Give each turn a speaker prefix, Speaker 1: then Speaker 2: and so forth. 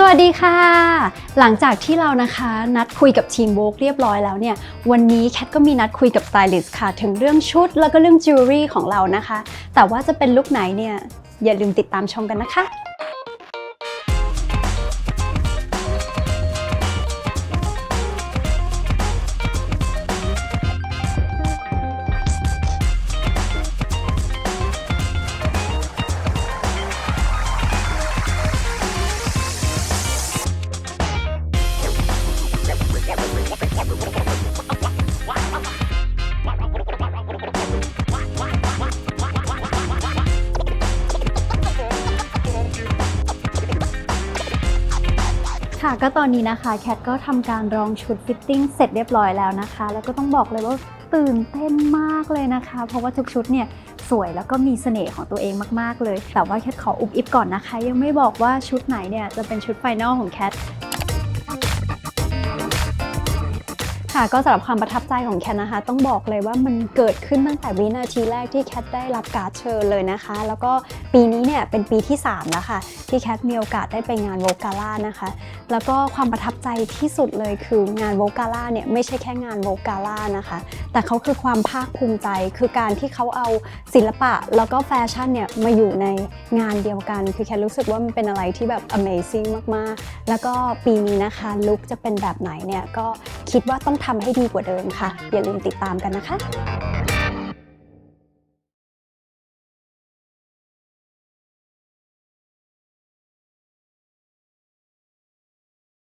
Speaker 1: สวัสดีค่ะ หลังจากที่เรานะคะนัดคุยกับทีมโวกเรียบร้อยแล้วเนี่ย วันนี้แคทก็มีนัดคุยกับสไตลิสต์ค่ะ ถึงเรื่องชุดแล้วก็เรื่องจิวเวลรี่ของเรานะคะ แต่ว่าจะเป็นลุคไหนเนี่ย อย่าลืมติดตามชมกันนะคะ ค่ะก็ตอนนี้นะคะแคทก็ทำการรองชุดฟิตติ้งเสร็จเรียบร้อยแล้วนะคะ แล้วก็ต้องบอกเลยว่าตื่นเต้นมากเลยนะคะ เพราะว่าทุกชุดเนี่ยสวยแล้วก็มีเสน่ห์ของตัวเองมากๆเลย แต่ว่าแคทขออุบอิบก่อนนะคะ ยังไม่บอกว่าชุดไหนเนี่ยจะเป็นชุดไฟนอลของแคท ค่ะก็สำหรับความประทับใจของแคทนะคะ ต้องบอกเลยว่ามันเกิดขึ้นตั้งแต่วินาทีแรกที่แคทได้รับการ์ดเชิญเลยนะคะ แล้วก็ปีนี้เนี่ยเป็นปีที่3แล้วค่ะที่แคทมีโอกาสได้ไปงานโวกาล่านะคะ แล้วก็ความประทับใจที่สุดเลยคืองานโวกาล่าเนี่ยไม่ใช่แค่งานโวกาล่านะคะ แต่เขาคือความภาคภูมิใจ คือการที่เขาเอาศิลปะแล้วก็แฟชั่นเนี่ยมาอยู่ในงานเดียวกัน คือแคทรู้สึกว่ามันเป็นอะไรที่แบบ amazing มากๆ แล้วก็ปีนี้นะคะลุคจะเป็นแบบไหนเนี่ยก็ คิดว่าต้องทำให้ดีกว่าเดิมค่ะ อย่าลืมติดตามกันนะคะ